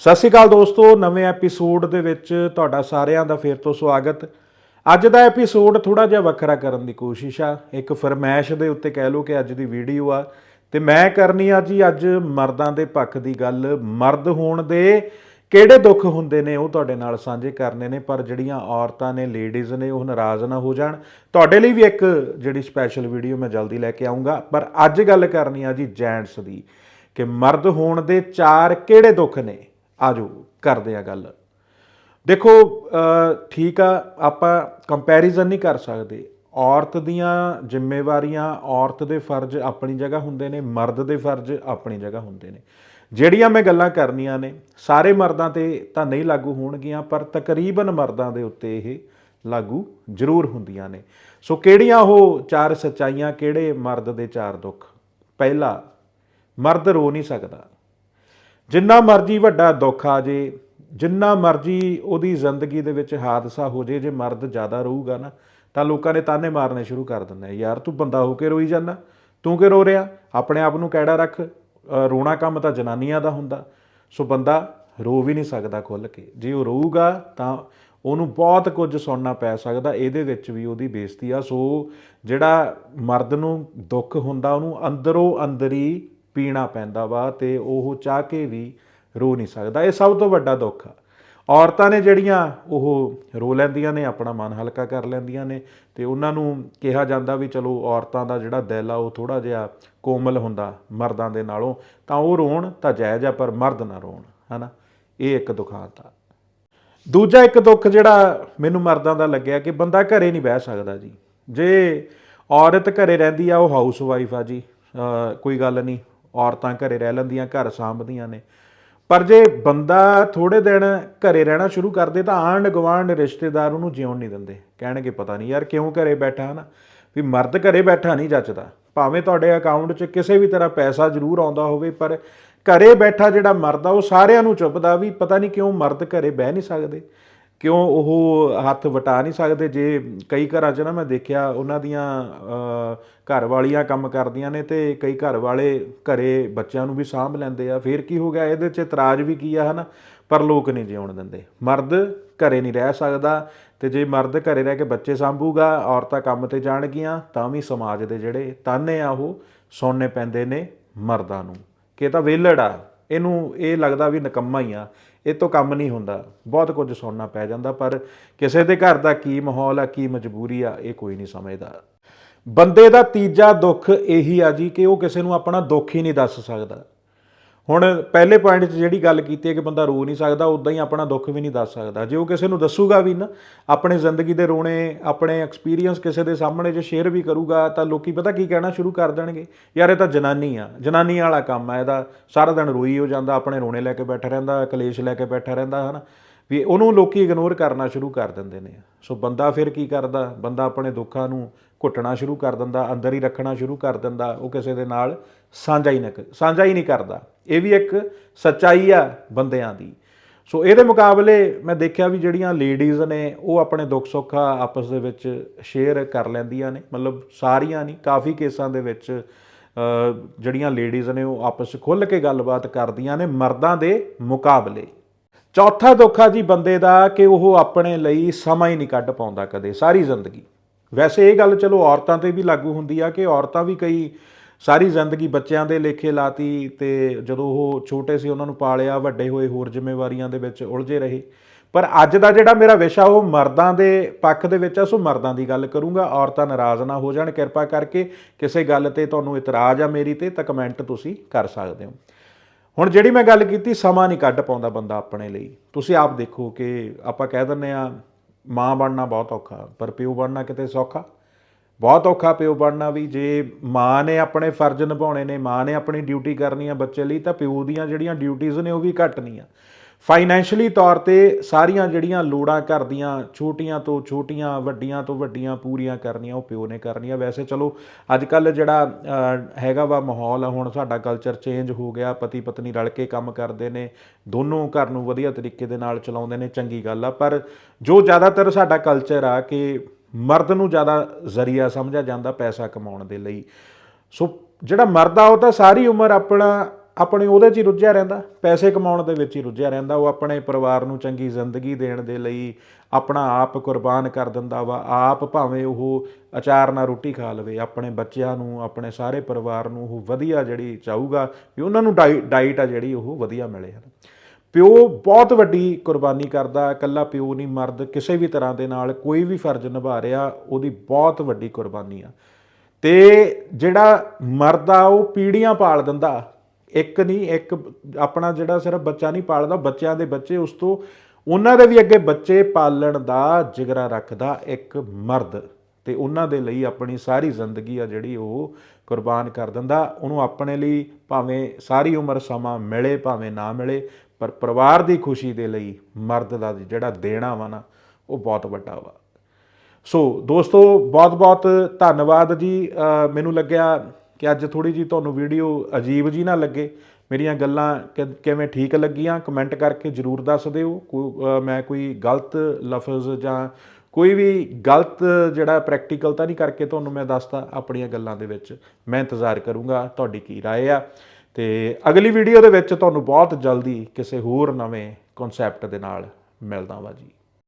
ਸਤਿ ਸ਼੍ਰੀ ਅਕਾਲ ਦੋਸਤੋ, ਨਵੇਂ ਐਪੀਸੋਡ ਦੇ ਵਿੱਚ ਤੁਹਾਡਾ ਸਾਰਿਆਂ ਦਾ ਫੇਰ ਤੋਂ ਸਵਾਗਤ। ਅੱਜ ਦਾ ਐਪੀਸੋਡ ਥੋੜਾ ਜਿਹਾ ਵੱਖਰਾ ਕਰਨ ਦੀ ਕੋਸ਼ਿਸ਼ ਆ। ਇੱਕ ਫਰਮੈਸ਼ ਦੇ ਉੱਤੇ ਕਹਿ ਲਓ ਕਿ ਅੱਜ ਦੀ ਵੀਡੀਓ ਆ। ਤੇ ਮੈਂ ਕਰਨੀ ਆ ਜੀ ਅੱਜ ਮਰਦਾਂ ਦੇ ਪੱਖ ਦੀ ਗੱਲ। ਮਰਦ ਹੋਣ ਦੇ ਕਿਹੜੇ ਦੁੱਖ ਹੁੰਦੇ ਨੇ ਉਹ ਤੁਹਾਡੇ ਨਾਲ ਸਾਂਝੇ ਕਰਨੇ ਨੇ, ਪਰ ਜਿਹੜੀਆਂ ਔਰਤਾਂ ਨੇ ਲੇਡੀਜ਼ ਨੇ, ਉਹ ਨਾਰਾਜ਼ ਨਾ ਹੋ ਜਾਣ। ਤੁਹਾਡੇ ਲਈ ਵੀ ਇੱਕ ਜਿਹੜੀ ਸਪੈਸ਼ਲ ਵੀਡੀਓ ਮੈਂ ਜਲਦੀ ਲੈ ਕੇ ਆਉਂਗਾ ਪਰ ਅੱਜ ਗੱਲ ਕਰਨੀ ਆ ਜੀ ਜੈਂਟਸ ਦੀ ਕਿ ਮਰਦ ਹੋਣ ਦੇ ਚਾਰ ਕਿਹੜੇ ਦੁੱਖ ਨੇ? ਆਜੋ, ਕਰਦੇ ਆ ਗੱਲ। ਦੇਖੋ ਠੀਕ ਆ, ਆਪਾਂ ਕੰਪੈਰੀਜ਼ਨ ਨਹੀਂ ਕਰ ਸਕਦੇ। ਔਰਤ ਦੀਆਂ ਜ਼ਿੰਮੇਵਾਰੀਆਂ, ਔਰਤ ਦੇ ਫਰਜ਼ ਆਪਣੀ ਜਗ੍ਹਾ ਹੁੰਦੇ ਨੇ, ਮਰਦ ਦੇ ਫਰਜ਼ ਆਪਣੀ ਜਗ੍ਹਾ ਹੁੰਦੇ ਨੇ। ਜਿਹੜੀਆਂ ਮੈਂ ਗੱਲਾਂ ਕਰਨੀਆਂ ਨੇ, ਸਾਰੇ ਮਰਦਾਂ ਤੇ ਤਾਂ ਨਹੀਂ ਲਾਗੂ ਹੋਣਗੀਆਂ, ਪਰ ਤਕਰੀਬਨ ਮਰਦਾਂ ਦੇ ਉੱਤੇ ਇਹ ਲਾਗੂ ਜ਼ਰੂਰ ਹੁੰਦੀਆਂ ਨੇ। ਸੋ ਕਿਹੜੀਆਂ ਉਹ ਚਾਰ ਸੱਚਾਈਆਂ, ਕਿਹੜੇ ਮਰਦ ਦੇ ਚਾਰ ਦੁੱਖ? ਪਹਿਲਾ, ਮਰਦ ਰੋ ਨਹੀਂ ਸਕਦਾ। ਜਿੰਨਾ ਮਰਜ਼ੀ ਵੱਡਾ ਦੁੱਖ ਆ ਜੇ, ਜਿੰਨਾ ਮਰਜ਼ੀ ਉਹਦੀ ਜ਼ਿੰਦਗੀ ਦੇ ਵਿੱਚ ਹਾਦਸਾ ਹੋ ਜੇ ਜੇ ਮਰਦ ਜ਼ਿਆਦਾ ਰਹੂਗਾ ਨਾ, ਤਾਂ ਲੋਕਾਂ ਨੇ ਤਾਨੇ ਮਾਰਨੇ ਸ਼ੁਰੂ ਕਰ ਦਿੰਦੇ ਯਾਰ ਤੂੰ ਬੰਦਾ ਹੋ ਕੇ ਰੋਈ ਜਾਂਦਾ, ਤੂੰ ਕਿ ਰੋ ਰਿਹਾ? ਆਪਣੇ ਆਪ ਨੂੰ ਕਿਹੜਾ ਰੱਖ ਰੋਣਾ ਕੰਮ ਤਾਂ ਜਨਾਨੀਆਂ ਦਾ ਹੁੰਦਾ। ਸੋ ਬੰਦਾ ਰੋ ਵੀ ਨਹੀਂ ਸਕਦਾ ਖੁੱਲ ਕੇ। ਜੇ ਉਹ ਰੋਊਗਾ ਤਾਂ ਉਹਨੂੰ ਬਹੁਤ ਕੁਝ ਸੁਣਨਾ ਪੈ ਸਕਦਾ, ਇਹਦੇ ਵਿੱਚ ਵੀ ਉਹਦੀ ਬੇਇੱਜ਼ਤੀ ਆ। ਸੋ ਜਿਹੜਾ ਮਰਦ ਨੂੰ ਦੁੱਖ ਹੁੰਦਾ, ਉਹਨੂੰ ਅੰਦਰੋਂ ਅੰਦਰੀ ਪੀਣਾ ਪੈਂਦਾ ਵਾ ਤੇ ਉਹ ਚਾਹ ਕੇ ਵੀ ਰੋ ਨਹੀਂ ਸਕਦਾ। ਇਹ ਸਭ ਤੋਂ ਵੱਡਾ ਦੁੱਖ ਆ। ਔਰਤਾਂ ਨੇ ਜਿਹੜੀਆਂ ਉਹ ਰੋ ਲੈਂਦੀਆਂ ਨੇ, ਆਪਣਾ ਮਨ ਹਲਕਾ ਕਰ ਲੈਂਦੀਆਂ ਨੇ ਤੇ ਉਹਨਾਂ ਨੂੰ ਕਿਹਾ ਜਾਂਦਾ ਵੀ ਚਲੋ ਔਰਤਾਂ ਦਾ ਜਿਹੜਾ ਦਿਲ ਆ ਉਹ ਥੋੜਾ ਜਿਹਾ ਕੋਮਲ ਹੁੰਦਾ ਮਰਦਾਂ ਦੇ ਨਾਲੋਂ, ਤਾਂ ਉਹ ਰੋਣ ਤਾਂ ਜਾਇਜ਼ ਆ, ਪਰ ਮਰਦ ਨਾ ਰੋਣ, ਹਨਾ? ਇਹ ਇੱਕ ਦੁਖਾਂਤ ਆ। ਦੂਜਾ ਇੱਕ ਦੁੱਖ ਜਿਹੜਾ ਮੈਨੂੰ ਮਰਦਾਂ ਦਾ ਲੱਗਿਆ ਕਿ ਬੰਦਾ ਘਰੇ ਨਹੀਂ ਬਹਿ ਸਕਦਾ ਜੀ। ਜੇ ਔਰਤ ਘਰੇ ਰਹਿੰਦੀ ਆ, ਉਹ ਹਾਊਸ ਵਾਈਫ ਆ ਜੀ। ਕੋਈ ਗੱਲ ਨਹੀਂ ਔਰਤਾਂ ਘਰੇ ਰਹਿ ਲੈਂਦੀਆਂ, ਘਰ ਸਾਂਭਦੀਆਂ ਨੇ। ਪਰ ਜੇ ਬੰਦਾ ਥੋੜੇ ਦਿਨ ਘਰੇ ਰਹਿਣਾ ਸ਼ੁਰੂ ਕਰ ਦੇ ਤਾਂ ਆਂਢ ਗੁਆਂਢ ਰਿਸ਼ਤੇਦਾਰ ਉਹਨੂੰ ਜਿਉਣ ਨਹੀਂ ਦਿੰਦੇ। ਕਹਿਣਗੇ, ਪਤਾ ਨਹੀਂ ਯਾਰ ਕਿਉਂ ਘਰੇ ਬੈਠਾ ਨਾ? ਵੀ ਮਰਦ ਘਰੇ ਬੈਠਾ ਨਹੀਂ ਜੱਚਦਾ। ਭਾਵੇਂ ਤੁਹਾਡੇ ਅਕਾਊਂਟ 'ਚ ਕਿਸੇ ਵੀ ਤਰ੍ਹਾਂ ਪੈਸਾ ਜ਼ਰੂਰ ਆਉਂਦਾ ਹੋਵੇ, ਪਰ ਘਰੇ ਬੈਠਾ ਜਿਹੜਾ ਮਰਦ ਆ, ਉਹ ਸਾਰਿਆਂ ਨੂੰ ਚੁੱਪਦਾ ਵੀ ਪਤਾ ਨਹੀਂ ਕਿਉਂ ਮਰਦ ਘਰੇ ਬਹਿ ਨਹੀਂ ਸਕਦੇ। ਕਿਉਂ ਉਹ ਹੱਥ ਵਟਾ ਨਹੀਂ ਸਕਦੇ? ਜੇ ਕਈ ਘਰਾਂ 'ਚ ਨਾ ਮੈਂ ਦੇਖਿਆ, ਉਹਨਾਂ ਦੀਆਂ ਘਰ ਵਾਲੀਆਂ ਕੰਮ ਕਰਦੀਆਂ ਨੇ ਤੇ ਕਈ ਘਰ ਵਾਲੇ ਘਰੇ ਬੱਚਿਆਂ ਨੂੰ ਵੀ ਸਾਂਭ ਲੈਂਦੇ ਆ। ਫਿਰ ਕੀ ਹੋ ਗਿਆ? ਇਹਦੇ 'ਚ ਇਤਰਾਜ਼ ਵੀ ਕੀ ਆ ਹਨਾ? ਪਰ ਲੋਕ ਨਹੀਂ ਜਿਉਣ ਦਿੰਦੇ। ਮਰਦ ਘਰੇ ਨਹੀਂ ਰਹਿ ਸਕਦਾ ਤੇ ਜੇ ਮਰਦ ਘਰੇ ਰਹਿ ਕੇ ਬੱਚੇ ਸਾਂਭੂਗਾ, ਔਰਤਾਂ ਕੰਮ ਤੇ ਜਾਣਗੀਆਂ, ਤਾਂ ਵੀ ਸਮਾਜ ਦੇ ਜਿਹੜੇ ਤਾਨੇ ਆ ਉਹ ਸੌਣੇ ਪੈਂਦੇ ਨੇ ਮਰਦਾਂ ਨੂੰ। ਕਿ ਤਾਂ ਵਿਹਲੜ ਆ। ਇਹਨੂੰ ਇਹ ਲੱਗਦਾ ਵੀ ਨਕੰਮਾ ਹੀ ਆ, ਇਹ ਤੋਂ ਕੰਮ ਨਹੀਂ ਹੁੰਦਾ। ਬਹੁਤ ਕੁਝ ਸੁਣਨਾ ਪੈ ਜਾਂਦਾ, ਪਰ ਕਿਸੇ ਦੇ ਘਰ ਦਾ ਕੀ ਮਾਹੌਲ ਆ, ਕੀ ਮਜਬੂਰੀ ਆ, ਇਹ ਕੋਈ ਨਹੀਂ ਸਮਝਦਾ। ਬੰਦੇ ਦਾ ਤੀਜਾ ਦੁੱਖ ਇਹੀ ਆ ਜੀ ਕਿ ਉਹ ਕਿਸੇ ਨੂੰ ਆਪਣਾ ਦੁੱਖ ਹੀ ਨਹੀਂ ਦੱਸ ਸਕਦਾ। ਹੁਣ ਪਹਿਲੇ ਪੁਆਇੰਟ 'ਚ ਜਿਹੜੀ ਗੱਲ ਕੀਤੀ ਹੈ ਕਿ ਬੰਦਾ ਰੋ ਨਹੀਂ ਸਕਦਾ ਉਦਾਂ ਹੀ ਆਪਣਾ ਦੁੱਖ ਵੀ ਨਹੀਂ ਦੱਸ ਸਕਦਾ। ਜੇ ਉਹ ਕਿਸੇ ਨੂੰ ਦੱਸੂਗਾ ਵੀ ਨਾ, ਆਪਣੇ ਜ਼ਿੰਦਗੀ ਦੇ ਰੋਣੇ, ਆਪਣੇ ਐਕਸਪੀਰੀਅੰਸ ਕਿਸੇ ਦੇ ਸਾਹਮਣੇ ਜੇ ਸ਼ੇਅਰ ਵੀ ਕਰੂਗਾ, ਤਾਂ ਲੋਕੀ ਪਤਾ ਕੀ ਕਹਿਣਾ ਸ਼ੁਰੂ ਕਰ ਦੇਣਗੇ? ਯਾਰ, ਇਹ ਤਾਂ ਜਨਾਨੀ ਆ। ਜਨਾਨੀ ਵਾਲਾ ਕੰਮ ਆ, ਇਹਦਾ ਸਾਰਾ ਦਿਨ ਰੋਈ ਹੋ ਜਾਂਦਾ, ਆਪਣੇ ਰੋਣੇ ਲੈ ਕੇ ਬੈਠਾ ਰਹਿੰਦਾ, ਕਲੇਸ਼ ਲੈ ਕੇ ਬੈਠਾ ਰਹਿੰਦਾ, ਹਨਾ? ਵੀ ਉਹਨੂੰ ਲੋਕੀ ਇਗਨੋਰ ਕਰਨਾ ਸ਼ੁਰੂ ਕਰ ਦਿੰਦੇ ਨੇ। ਸੋ ਬੰਦਾ ਫਿਰ ਕੀ ਕਰਦਾ? ਬੰਦਾ ਆਪਣੇ ਦੁੱਖਾਂ ਨੂੰ ਘੁੱਟਣਾ ਸ਼ੁਰੂ ਕਰ ਦਿੰਦਾ, ਅੰਦਰ ਹੀ ਰੱਖਣਾ ਸ਼ੁਰੂ ਕਰ ਦਿੰਦਾ, ਉਹ ਕਿਸੇ ਦੇ ਨਾਲ ਸਾਂਝਾ ਹੀ ਨਾ ਸਾਂਝਾ ਹੀ ਨਹੀਂ ਕਰਦਾ। ਇਹ ਵੀ ਇੱਕ ਸੱਚਾਈ ਆ ਬੰਦਿਆਂ ਦੀ। ਸੋ ਇਹਦੇ ਮੁਕਾਬਲੇ ਮੈਂ ਦੇਖਿਆ ਵੀ ਜਿਹੜੀਆਂ ਲੇਡੀਜ਼ ਨੇ, ਉਹ ਆਪਣੇ ਦੁੱਖ ਸੁੱਖ ਆਪਸ ਦੇ ਵਿੱਚ ਸ਼ੇਅਰ ਕਰ ਲੈਂਦੀਆਂ ਨੇ। ਮਤਲਬ ਸਾਰੀਆਂ ਨਹੀਂ, ਕਾਫੀ ਕੇਸਾਂ ਦੇ ਵਿੱਚ ਜਿਹੜੀਆਂ ਲੇਡੀਜ਼ ਨੇ, ਉਹ ਆਪਸ 'ਚ ਖੁੱਲ੍ਹ ਕੇ ਗੱਲਬਾਤ ਕਰਦੀਆਂ ਨੇ ਮਰਦਾਂ ਦੇ ਮੁਕਾਬਲੇ। ਚੌਥਾ ਦੁੱਖ ਆ ਜੀ ਬੰਦੇ ਦਾ ਕਿ ਉਹ ਆਪਣੇ ਲਈ ਸਮਾਂ ਹੀ ਨਹੀਂ ਕੱਢ ਪਾਉਂਦਾ ਕਦੇ, ਸਾਰੀ ਜ਼ਿੰਦਗੀ। ਵੈਸੇ ਇਹ ਗੱਲ ਚਲੋ ਔਰਤਾਂ ਤੇ ਵੀ ਲਾਗੂ ਹੁੰਦੀ ਆ ਕਿ ਔਰਤਾਂ ਵੀ ਕਈ ਸਾਰੀ ਜ਼ਿੰਦਗੀ ਬੱਚਿਆਂ ਦੇ ਲੇਖੇ ਲਾਤੀ ਤੇ ਜਦੋਂ ਉਹ ਛੋਟੇ ਸੀ ਉਹਨਾਂ ਨੂੰ ਪਾਲਿਆ, ਵੱਡੇ ਹੋਏ ਹੋਰ ਜ਼ਿੰਮੇਵਾਰੀਆਂ ਦੇ ਵਿੱਚ ਉਲਝੇ ਰਹੇ। ਪਰ ਅੱਜ ਦਾ ਜਿਹੜਾ ਮੇਰਾ ਵਿਸ਼ਾ, ਉਹ ਮਰਦਾਂ ਦੇ ਪੱਖ ਦੇ ਵਿੱਚ ਆ, ਸੋ ਮਰਦਾਂ ਦੀ ਗੱਲ ਕਰੂੰਗਾ। ਔਰਤਾਂ ਨਾਰਾਜ਼ ਨਾ ਹੋ ਜਾਣ, ਕਿਰਪਾ ਕਰਕੇ ਕਿਸੇ ਗੱਲ ਤੇ ਤੁਹਾਨੂੰ ਇਤਰਾਜ਼ ਆ ਮੇਰੀ ਤੇ, ਤਾਂ ਕਮੈਂਟ ਤੁਸੀਂ ਕਰ ਸਕਦੇ ਹੋ। ਹੁਣ ਜਿਹੜੀ ਮੈਂ ਗੱਲ ਕੀਤੀ, ਸਮਾਂ ਨਹੀਂ ਕੱਢ ਪਾਉਂਦਾ ਬੰਦਾ ਆਪਣੇ ਲਈ। ਤੁਸੀਂ ਆਪ ਦੇਖੋ ਕਿ ਆਪਾਂ ਕਹਿ ਦਿੰਦੇ ਆ ਮਾਂ ਬਣਨਾ ਬਹੁਤ ਔਖਾ, ਪਰ ਪਿਓ ਬਣਨਾ ਕਿਤੇ ਸੌਖਾ। ਬਹੁਤ ਔਖਾ ਪਿਓ ਬਣਨਾ ਵੀ, ਜੇ ਮਾਂ ਨੇ ਆਪਣੇ ਫਰਜ਼ ਨਿਭਾਉਣੇ ਨੇ, ਮਾਂ ਨੇ ਆਪਣੀ ਡਿਊਟੀ ਕਰਨੀ ਆ ਬੱਚੇ ਲਈ, ਤਾਂ ਪਿਓ ਦੀਆਂ ਜਿਹੜੀਆਂ ਡਿਊਟੀਆਂ ਨੇ ਉਹ ਵੀ ਘੱਟ ਨਹੀਂ ਆ ਫਾਈਨੈਂਸ਼ਲੀ ਤੌਰ ਤੇ ਸਾਰੀਆਂ ਜਿਹੜੀਆਂ ਲੋੜਾਂ ਘਰ ਦੀਆਂ, ਛੋਟੀਆਂ ਤੋਂ ਛੋਟੀਆਂ, ਵੱਡੀਆਂ ਤੋਂ ਵੱਡੀਆਂ ਪੂਰੀਆਂ ਕਰਨੀਆਂ, ਉਹ ਪਿਓ ਨੇ ਕਰਨੀਆਂ। ਵੈਸੇ ਚਲੋ ਅੱਜ ਕੱਲ ਜਿਹੜਾ ਹੈਗਾ ਵਾ ਮਾਹੌਲ ਆ, ਹੁਣ ਸਾਡਾ ਕਲਚਰ ਚੇਂਜ ਹੋ ਗਿਆ ਪਤੀ ਪਤਨੀ ਰਲ ਕੇ ਕੰਮ ਕਰਦੇ ਨੇ, ਦੋਨੋਂ ਘਰ ਨੂੰ ਵਧੀਆ ਤਰੀਕੇ ਦੇ ਨਾਲ ਚਲਾਉਂਦੇ ਨੇ, ਚੰਗੀ ਗੱਲ ਆ। ਪਰ ਜੋ ਜ਼ਿਆਦਾਤਰ ਸਾਡਾ ਕਲਚਰ ਆ ਕਿ ਮਰਦ ਨੂੰ ਜ਼ਿਆਦਾ ਜ਼ਰੀਆ ਸਮਝਿਆ ਜਾਂਦਾ ਪੈਸਾ ਕਮਾਉਣ ਦੇ ਲਈ। ਸੋ ਜਿਹੜਾ ਮਰਦ ਆ, ਉਹ ਤਾਂ ਸਾਰੀ ਉਮਰ ਆਪਣਾ, ਆਪਣੇ ਉਹਦੇ 'ਚ ਹੀ ਰੁੱਝਿਆ ਰਹਿੰਦਾ, ਪੈਸੇ ਕਮਾਉਣ ਦੇ ਵਿੱਚ ਹੀ ਰੁੱਝਿਆ ਰਹਿੰਦਾ। ਉਹ ਆਪਣੇ ਪਰਿਵਾਰ ਨੂੰ ਚੰਗੀ ਜ਼ਿੰਦਗੀ ਦੇਣ ਦੇ ਲਈ ਆਪਣਾ ਆਪ ਕੁਰਬਾਨ ਕਰ ਦਿੰਦਾ ਵਾ। ਆਪ ਭਾਵੇਂ ਉਹ ਅਚਾਰ ਨਾਲ ਰੋਟੀ ਖਾ ਲਵੇ, ਆਪਣੇ ਬੱਚਿਆਂ ਨੂੰ, ਆਪਣੇ ਸਾਰੇ ਪਰਿਵਾਰ ਨੂੰ ਉਹ ਵਧੀਆ ਜਿਹੜੀ ਚਾਹੂਗਾ, ਵੀ ਉਹਨਾਂ ਨੂੰ ਡਾਈ- ਡਾਈਟ ਆ ਜਿਹੜੀ ਉਹ ਵਧੀਆ ਮਿਲੇ। ਹਨ ਪਿਓ ਬਹੁਤ ਵੱਡੀ ਕੁਰਬਾਨੀ ਕਰਦਾ, ਇਕੱਲਾ ਪਿਓ ਨਹੀਂ ਮਰਦ, ਕਿਸੇ ਵੀ ਤਰ੍ਹਾਂ ਦੇ ਨਾਲ ਕੋਈ ਵੀ ਫਰਜ਼ ਨਿਭਾ ਰਿਹਾ, ਉਹਦੀ ਬਹੁਤ ਵੱਡੀ ਕੁਰਬਾਨੀ ਆ। ਤੇ ਜਿਹੜਾ ਮਰਦ ਆ, ਉਹ ਪੀੜੀਆਂ ਪਾਲ ਦਿੰਦਾ। ਇੱਕ ਨਹੀਂ, ਇੱਕ ਆਪਣਾ ਜਿਹੜਾ ਸਿਰਫ ਬੱਚਾ ਨਹੀਂ ਪਾਲਦਾ, ਬੱਚਿਆਂ ਦੇ ਬੱਚੇ ਉਸ ਤੋਂ, ਉਹਨਾਂ ਦੇ ਵੀ ਅੱਗੇ ਬੱਚੇ ਪਾਲਣ ਦਾ ਜਿਗਰਾ ਰੱਖਦਾ ਇੱਕ ਮਰਦ। ਤੇ ਉਹਨਾਂ ਦੇ ਲਈ ਆਪਣੀ ਸਾਰੀ ਜ਼ਿੰਦਗੀ ਆ ਜਿਹੜੀ ਉਹ ਕੁਰਬਾਨ ਕਰ ਦਿੰਦਾ। ਉਹਨੂੰ ਆਪਣੇ ਲਈ ਭਾਵੇਂ ਸਾਰੀ ਉਮਰ ਸਮਾਂ ਮਿਲੇ, ਭਾਵੇਂ ਨਾ ਮਿਲੇ ਪਰ ਪਰਿਵਾਰ ਦੀ ਖੁਸ਼ੀ ਦੇ ਲਈ ਮਰਦ ਦਾ ਜਿਹੜਾ ਦੇਣਾ ਵਾ ਨਾ ਉਹ ਬਹੁਤ ਵੱਡਾ ਵਾ ਸੋ ਦੋਸਤੋ ਬਹੁਤ-ਬਹੁਤ ਧੰਨਵਾਦ ਜੀ ਅਹ ਮੈਨੂੰ ਲੱਗਿਆ ਕਿ ਅੱਜ ਥੋੜੀ ਜੀ ਤੁਹਾਨੂੰ ਵੀਡੀਓ ਅਜੀਬ ਜੀ ਨਾ ਲੱਗੇ ਮੇਰੀਆਂ ਗੱਲਾਂ ਕਿ- ਕਿਵੇਂ ਠੀਕ ਲੱਗੀਆਂ ਕਮੈਂਟ ਕਰਕੇ ਜਰੂਰ ਦੱਸ ਦਿਓ ਕੋਈ ਅਹ ਮੈਂ ਕੋਈ ਗਲਤ ਲਫ਼ਜ਼ ਜਾਂ ਕੋਈ ਵੀ ਗਲਤ ਜਿਹੜਾ ਪ੍ਰੈਕਟੀਕਲ ਤਾਂ ਨਹੀਂ ਕਰਕੇ ਤੁਹਾਨੂੰ ਮੈਂ ਦੱਸਦਾ ਆਪਣੀਆਂ ਗੱਲਾਂ ਦੇ ਵਿੱਚ ਮੈਂ ਇੰਤਜ਼ਾਰ ਕਰੂੰਗਾ ਤੁਹਾਡੀ ਕੀ رائے ਆ ਤੇ ਅਗਲੀ ਵੀਡੀਓ ਦੇ ਵਿੱਚ ਤੁਹਾਨੂੰ ਬਹੁਤ ਜਲਦੀ ਕਿਸੇ ਹੋਰ ਨਵੇਂ ਕਨਸੈਪਟ ਦੇ ਨਾਲ ਮਿਲਦਾ ਹਾਂ ਜੀ।